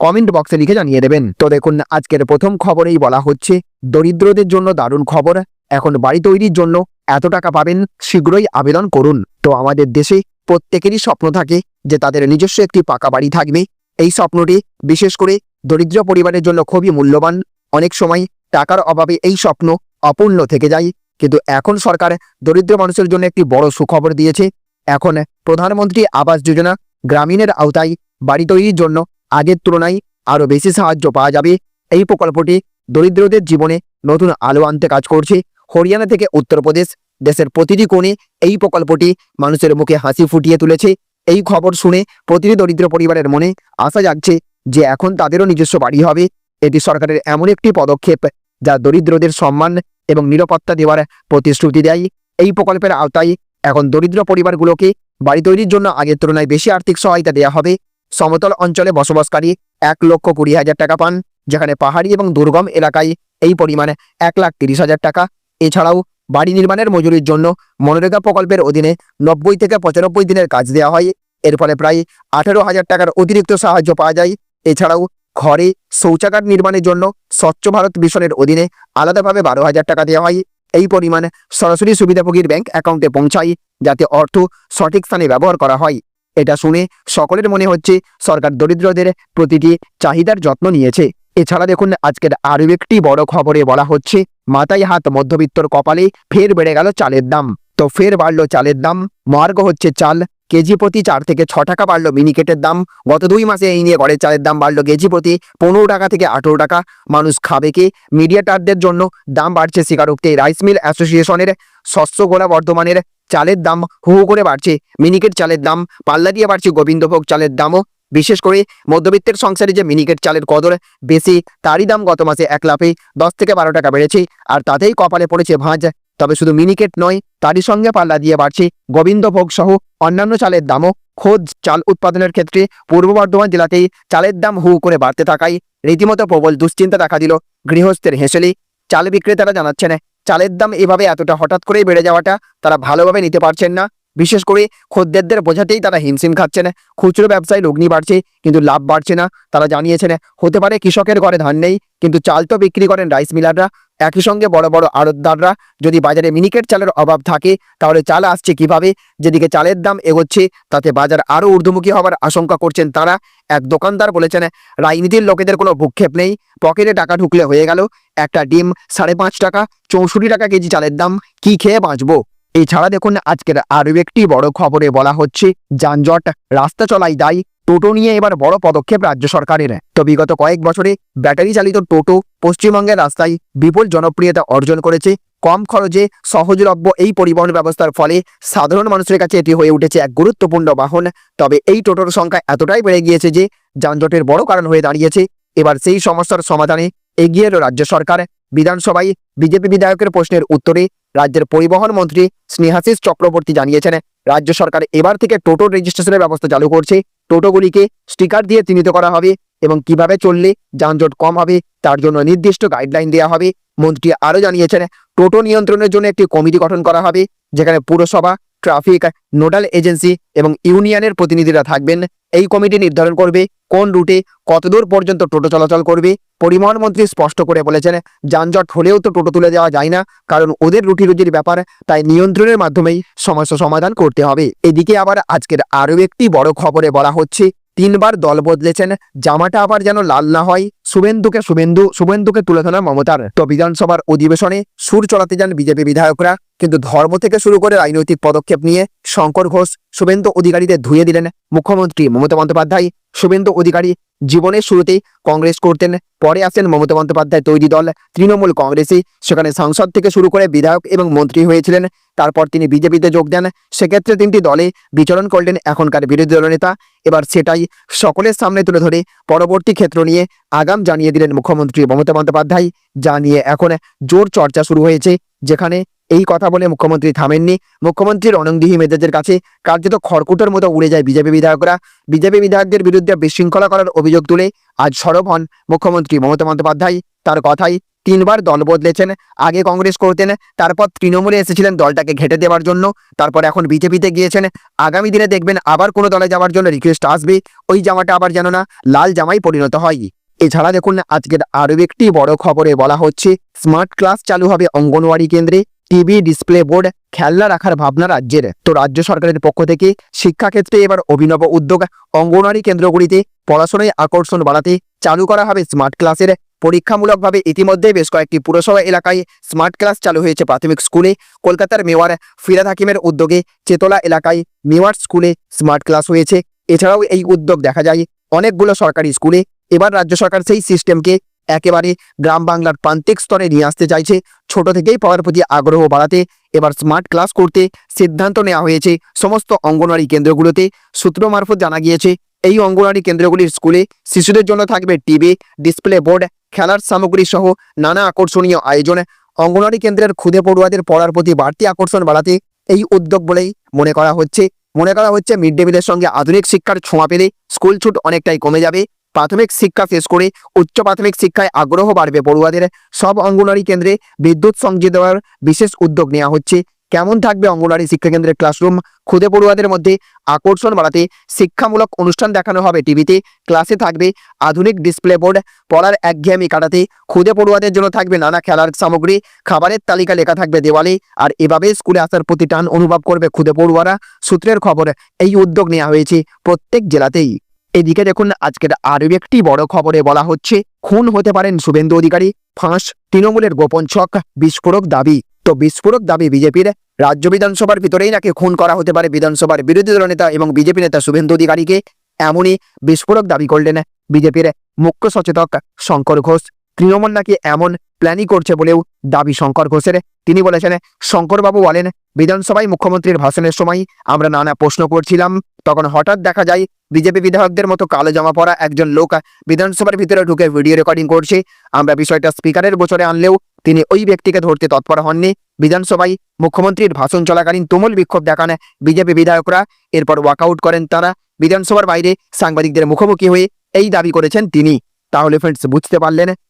Comment বক্সে লিখে জানিয়ে দেবেন। তো দেখুন, আজকের প্রথম খবরেই বলা হচ্ছে, দরিদ্রদের জন্য দারুণ খবর। এখন বাড়ি তৈরির জন্য এত টাকা পাবেন, শীঘ্রই আবেদন করুন। তো আমাদের দেশে প্রত্যেকেরই স্বপ্ন থাকে যে তাদের নিজস্ব একটি পাকা বাড়ি থাকবে। এই স্বপ্নটি বিশেষ করে দরিদ্র পরিবারের জন্য খুবই মূল্যবান। অনেক সময় টাকার অভাবে এই স্বপ্ন অপূর্ণ থেকে যায়। কিন্তু এখন সরকার দরিদ্র মানুষের জন্য একটি বড় সুখবর দিয়েছে। এখন প্রধানমন্ত্রী আবাস যোজনা গ্রামীণের আওতায় বাড়ি তৈরির জন্য আগের তুলনায় আরও বেশি সাহায্য পাওয়া যাবে। এই প্রকল্পটি দরিদ্রদের জীবনে নতুন আলো আনতে কাজ করছে। হরিয়ানা থেকে উত্তরপ্রদেশ, দেশের প্রতিটি কোণে এই প্রকল্পটি মানুষের মুখে হাসি ফুটিয়ে তুলেছে। এই খবর শুনে প্রতিটি দরিদ্র পরিবারের মনে আশা জাগছে যে এখন তাদেরও নিজস্ব বাড়ি হবে। এটি সরকারের এমন একটি পদক্ষেপ যা দরিদ্রদের সম্মান এবং নিরাপত্তা দেওয়ার প্রতিশ্রুতি দেয়। এই প্রকল্পের আওতায় এখন দরিদ্র পরিবারগুলোকে বাড়ি তৈরির জন্য আগের তুলনায় বেশি আর্থিক সহায়তা দেওয়া হবে। সমতল অঞ্চলে বসবাসকারী এক লক্ষ কুড়ি হাজার টাকা পান, যেখানে পাহাড়ি এবং দুর্গম এলাকায় এই পরিমাণে এক লাখ তিরিশ হাজার টাকা। এছাড়াও বাড়ি নির্মাণের মজুরির জন্য মনরেগা প্রকল্পের অধীনে নব্বই থেকে পঁচানব্বই দিনের কাজ দেওয়া হয়। এর ফলে প্রায় আঠেরো হাজার টাকার অতিরিক্ত সাহায্য পাওয়া যায়। এছাড়াও ঘরে শৌচাগার নির্মাণের জন্য স্বচ্ছ ভারত মিশনের অধীনে আলাদাভাবে বারো হাজার টাকা দেওয়া হয়। এই পরিমাণ সরাসরি সুবিধাভোগীর ব্যাংক অ্যাকাউন্টে পৌঁছায়, যাতে অর্থ সঠিক স্থানে ব্যবহার করা হয়। এটা শুনে সকলের মনে হচ্ছে সরকার দরিদ্রদের প্রতিটি চাহিদার যত্ন নিয়েছে। এছাড়া দেখুন, আজকের আরও একটি বড় খবরে বলা হচ্ছে, মাথায় হাত মধ্যবিত্তর কপালে ফের বেড়ে গেল চালের দাম। তো ফের বাড়লো চালের দাম। মার্গ হচ্ছে চাল। কেজি প্রতি চার থেকে ছ টাকা বাড়লো মিনিকেটের দাম। গত দুই মাসে এই নিয়ে ঘরের চালের দাম বাড়লো কেজি প্রতি পনেরো টাকা থেকে আঠেরো টাকা। মানুষ খাবে কে? মিডিয়াটারদের জন্য দাম বাড়ছে স্বীকারোক্তি। রাইস মিল অ্যাসোসিয়েশনের শস্য গোলা বর্ধমানের চালের দাম হু হু করে বাড়ছে। মিনিকেট চালের দাম, পাল্লা দিয়ে বাড়ছে গোবিন্দভোগ চালের দামও। বিশেষ করে মধ্যবিত্তের সংসারে যে মিনিকেট চালের কদর বেশি, তারই দাম গত মাসে এক লাফে দশ থেকে বারো টাকা বেড়েছে। আর তাতেই কপালে পড়েছে ভাঁজ। তবে শুধু মিনিকেট নয়, তারই সঙ্গে পাল্লা দিয়ে বাড়ছে গোবিন্দভোগ সহ অন্যান্য চালের দামও। খোদ চাল উৎপাদনের ক্ষেত্রে পূর্ব বর্ধমান জেলাতেই চালের দাম হু করে বাড়তে থাকায় রীতিমতো প্রবল দুশ্চিন্তা দেখা দিল গৃহস্থের হেসেলে। চাল বিক্রেতারা জানাচ্ছেন, চালের দাম এভাবে এতটা হঠাৎ করেই বেড়ে যাওয়াটা তারা ভালোভাবে নিতে পারছেন না। বিশেষ করে খদ্দেরদের বোঝাতেই তারা হিমশিম খাচ্ছেন। খুচরো ব্যবসায় লগ্নি বাড়ছে, কিন্তু লাভ বাড়ছে না। তারা জানিয়েছেন, হতে পারে কৃষকের ঘরে ধান নেই, কিন্তু চাল তো বিক্রি করেন রাইস মিলাররা। একই সঙ্গে বড় বড় আড়তদাররা যদি বাজারে মিনিকেট চালের অভাব থাকে, তাহলে চাল আসছে কীভাবে? যেদিকে চালের দাম এগোচ্ছে, তাতে বাজার আরও ঊর্ধ্বমুখী হওয়ার আশঙ্কা করছেন তারা। এক দোকানদার বলেছেন, রাজনীতির লোকেদের কোনো ভূক্ষেপ নেই। পকেটে টাকা ঢুকলে হয়ে গেল। একটা ডিম সাড়ে পাঁচ টাকা, চৌষট্টি টাকা কেজি চালের দাম, কি খেয়ে বাঁচবো? এছাড়া দেখুন, আজকের আরও একটি বড় খবরে বলা হচ্ছে, যানজট, রাস্তা চলাই দায়। টোটো নিয়ে এবার বড় পদক্ষেপ রাজ্য সরকারের। তো বিগত কয়েক বছরে ব্যাটারি চালিত টোটো পশ্চিমবঙ্গের রাস্তায় বিপুল জনপ্রিয়তা অর্জন করেছে। কম খরচে সহজলভ্য এই পরিবহন ব্যবস্থার ফলে সাধারণ মানুষের কাছে এটি হয়ে উঠেছে এক গুরুত্বপূর্ণ বাহন। তবে এই টোটোর সংখ্যা এতটাই বেড়ে গিয়েছে যে যানজটের বড় কারণ হয়ে দাঁড়িয়েছে। এবার সেই সমস্যার সমাধানে এগিয়ে এলো রাজ্য সরকার। বিধানসভায় বিজেপি বিধায়কের প্রশ্নের উত্তরে রাজ্যের পরিবহন মন্ত্রী স্নেহাশিস চক্রবর্তী জানিয়েছেন, রাজ্য সরকার এবার থেকে টোটো রেজিস্ট্রেশনের ব্যবস্থা চালু করছে। টোটোগুলিকে স্টিকার দিয়ে চিহ্নিত করা হবে এবং কীভাবে চললে যানজট কম হবে তার জন্য নির্দিষ্ট গাইডলাইন দেওয়া হবে। মন্ত্রী আরও জানিয়েছেন, টোটো নিয়ন্ত্রণের জন্য একটি কমিটি গঠন করা হবে, যেখানে পুরসভা, ট্রাফিক, নোডাল এজেন্সি এবং ইউনিয়নের প্রতিনিধিরা থাকবেন। এই কমিটি নির্ধারণ করবে কোন রুটে কতদূর পর্যন্ত টোটো চলাচল করবে? পরিবহন মন্ত্রী স্পষ্ট করে বলেছেন, যানজট হলেও তো টোটো তুলে দেওয়া যায় না, কারণ ওদের রুটি রুজির ব্যাপার, তাই নিয়ন্ত্রণের মাধ্যমেই সমস্যা সমাধান করতে হবে। এদিকে আবার আজকের আরও একটি বড় খবরে বলা হচ্ছে তিনবার দল বদলেছেন। জামাটা আবার যেন লাল না হয়। শুভেন্দুকে শুভেন্দু, শুভেন্দুকে তুলে ধরা মমতার। তো বিধানসভার অধিবেশনে সুর চড়াতে যান বিজেপি বিধায়করা। কিন্তু ধর্ম থেকে শুরু করে রাজনৈতিক পদক্ষেপ নিয়ে শঙ্কর ঘোষ, শুভেন্দু অধিকারীদের ধুয়ে দিলেন মুখ্যমন্ত্রী মমতা বন্দ্যোপাধ্যায়। শুভেন্দু অধিকারী জীবনের শুরুতেই কংগ্রেস করতেন, পরে আসেন মমতা বন্দ্যোপাধ্যায় তৈরি দল, তৃণমূল কংগ্রেসে সেখানে সংসদ থেকে শুরু করে বিধায়ক এবং মন্ত্রী হয়েছিলেন। তারপর তিনি বিজেপিতে যোগ দেন। সেক্ষেত্রে তিনটি দলে বিচরণ করলেন এখনকার বিরোধী দলনেতা এবার সেটাই সকলের সামনে তুলে ধরে পরবর্তী ক্ষেত্র নিয়ে আগাম জানিয়ে দিলেন মুখ্যমন্ত্রী মমতা বন্দ্যোপাধ্যায়। যা নিয়ে এখন জোর চর্চা শুরু হয়েছে। যেখানে এই কথা বলে মুখ্যমন্ত্রী থামেননি। মুখ্যমন্ত্রীর অনংদিহি মেজাজের কাছে কার্যত খড়কুটোর মতো উড়ে যায় বিজেপি বিধায়করা। বিজেপি বিধায়কদের বিরুদ্ধে বিশৃঙ্খলা করার অভিযোগ তুলে আজ সরব হন মুখ্যমন্ত্রী মমতা বন্দ্যোপাধ্যায়। তার কথাই তিনবার দল বদলেছেন। আগে কংগ্রেস করতেন, তারপর তৃণমূলে এসেছিলেন দলটাকে ঘেটে দেওয়ার জন্য। তারপর এখন বিজেপিতে গিয়েছেন। আগামী দিনে দেখবেন আবার কোনো দলে যাওয়ার জন্য রিকোয়েস্ট আসবে। ওই জামাটা আবার যেন না, লাল জামাই পরিণত হয়। এছাড়া দেখুন, আজকের আরও একটি বড় খবরে বলা হচ্ছে স্মার্ট ক্লাস চালু হবে অঙ্গনওয়াড়ি কেন্দ্রে টিভি ডিসপ্লে বোর্ড খেলনা রাখার ভাবনা রাজ্যের। তো রাজ্য সরকারের পক্ষ থেকে শিক্ষাক্ষেত্রে এবার অভিনব উদ্যোগ, অঙ্গনওয়াড়ি কেন্দ্রগুলিতে পড়াশোনায় আকর্ষণ বাড়াতে চালু করা হবে স্মার্ট ক্লাসের পরীক্ষামূলকভাবে ইতিমধ্যে বেশ কয়েকটি পুরসভা এলাকায় স্মার্ট ক্লাস চালু হয়েছে প্রাথমিক স্কুলে। কলকাতার মেওয়ার ফিরাদ হাকিমের উদ্যোগে চেতলা এলাকায় মেওয়ার স্কুলে স্মার্ট ক্লাস হয়েছে। এছাড়াও এই উদ্যোগ দেখা যায়, অনেকগুলো সরকারি স্কুলে এবার রাজ্য সরকার সেই সিস্টেমকে একেবারে গ্রাম বাংলার প্রান্তিক স্তরে নিয়ে আসতে চাইছে। ছোট থেকেই পড়ার প্রতি আগ্রহ বাড়াতে, এবার স্মার্ট ক্লাস করতে সিদ্ধান্ত নেওয়া হয়েছে সমস্ত অঙ্গনওয়াড়ি কেন্দ্রগুলোতে। সূত্র মারফত জানা গিয়েছে, এই অঙ্গনওয়াড়ি কেন্দ্রগুলির স্কুলে শিশুদের জন্য থাকবে টিভি ডিসপ্লে বোর্ড খেলার সামগ্রী সহ নানা আকর্ষণীয় আয়োজন। অঙ্গনওয়াড়ি কেন্দ্রের খুদে পড়ুয়াদের পড়ার প্রতি বাড়তি আকর্ষণ বাড়াতে এই উদ্যোগ বলেই মনে করা হচ্ছে। মনে করা হচ্ছে মিড ডে মিলের সঙ্গে আধুনিক শিক্ষার ছোঁয়া পেলে স্কুল ছুট অনেকটাই কমে যাবে। প্রাথমিক শিক্ষা শেষ করে উচ্চ প্রাথমিক শিক্ষায় আগ্রহ বাড়বে পড়ুয়াদের সব অঙ্গনওয়াড়ি কেন্দ্রে বিদ্যুৎ সংযোগ দেওয়ার বিশেষ উদ্যোগ নেওয়া হচ্ছে। কেমন থাকবে অঙ্গনওয়াড়ি শিক্ষা কেন্দ্রের ক্লাসরুম? খুদে পড়ুয়াদের মধ্যে আকর্ষণ বাড়াতে শিক্ষামূলক অনুষ্ঠান দেখানো হবে টিভিতে। ক্লাসে থাকবে আধুনিক ডিসপ্লে বোর্ড, পড়ার একঘেয়েমি কাটাতে। খুদে পড়ুয়াদের জন্য থাকবে নানা খেলার সামগ্রী, খাবারের তালিকা লেখা থাকবে দেওয়ালে। আর এভাবে স্কুলে আসার প্রতি টান অনুভব করবে খুদে পড়ুয়ারা। সূত্রের খবর, এই উদ্যোগ নেওয়া হয়েছে প্রত্যেক জেলাতেই। এদিকে দেখুন, আজকের আরও একটি বড় খবরে বলা হচ্ছে, খুন হতে পারেন শুভেন্দু অধিকারী, ফাঁস, তৃণমূলের গোপন ছক, বিস্ফোরক দাবি। তো বিস্ফোরক দাবি বিজেপির, রাজ্য বিধানসভার ভিতরেই নাকি খুন করা হতে পারে বিধানসভার বিরোধী দল নেতা এবং বিজেপি নেতা শুভেন্দু অধিকারীকে। এমনই বিস্ফোরক দাবি করলেন বিজেপির মুখ্য সচেতক শঙ্কর ঘোষ। তৃণমূল নাকি এমন প্ল্যানই করছে বলেও দাবি শঙ্কর ঘোষের। তিনি বলেছেন, শঙ্করবাবু বলেন, বিধানসভায় মুখ্যমন্ত্রীর ভাষণের সময় আমরা নানা প্রশ্ন করছিলাম। তখন হঠাৎ দেখা যায়, বিজেপি বিধায়কদের মতো কালো জামা পরা একজন লোক বিধানসভার ভিতরে ঢুকে ভিডিও রেকর্ডিং করছে। আমরা বিষয়টা স্পিকারের গোচরে আনলেও তিনি ওই ব্যক্তিকে ধরতে তৎপর হননি। বিধানসভায় মুখ্যমন্ত্রীর ভাষণ চলাকালীন তুমুল বিক্ষোভ দেখান বিজেপি বিধায়করা। এরপর ওয়াকআউট করেন তারা। বিধানসভার বাইরে সাংবাদিকদের মুখোমুখি হয়ে এই দাবি করেছেন তিনি। তাহলে ফ্রেন্ডস বুঝতে পারলেন